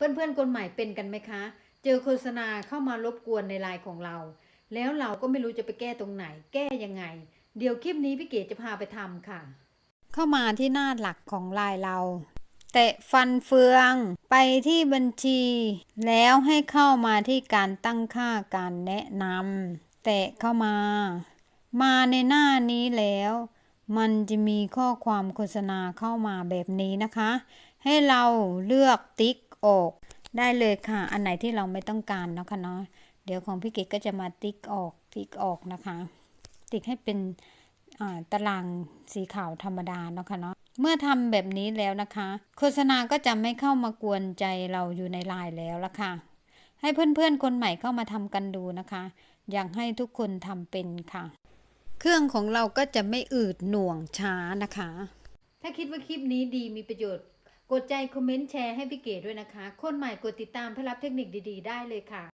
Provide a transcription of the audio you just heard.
เพื่อนๆคนใหม่เป็นกันไหมคะ เจอโฆษณาเข้ามารบกวนในไลน์ของเรา แล้วเราก็ไม่รู้จะไปแก้ตรงไหน แก้ยังไง เดี๋ยวคลิปนี้พี่เก๋จะพาไปทำค่ะ เข้ามาที่หน้าหลักของไลน์เรา แตะฟันเฟืองไปที่บัญชี แล้วให้เข้ามาที่การตั้งค่าการแนะนำแตะเข้ามา มาในหน้านี้แล้ว มันจะมีข้อความโฆษณาเข้ามาแบบนี้นะคะ ให้เราเลือกติ๊กออกได้เลยค่ะ อันไหนที่เราไม่ต้องการเนาะคะเนาะเดี๋ยวของพี่เก๋ก็จะมาติ๊กออกติ๊กออกนะคะ ติ๊กให้เป็นตารางสีขาวธรรมดาเนาะค่ะเนาะเมื่อทำแบบนี้แล้วนะคะ โฆษณาก็จะไม่เข้ามากวนใจเราอยู่ในไลน์แล้วละค่ะ ให้เพื่อนๆคนใหม่เข้ามาทำกันดูนะคะ อยากให้ทุกคนทำเป็นค่ะ เครื่องของเราก็จะไม่อืดหน่วงช้านะคะ ถ้าคิดว่าคลิปนี้ดีมีประโยชน์ กดใจคอมเมนต์แชร์ให้พี่เก๋ด้วยนะคะ คนใหม่กดติดตามเพื่อรับเทคนิคดีๆ ได้เลยค่ะ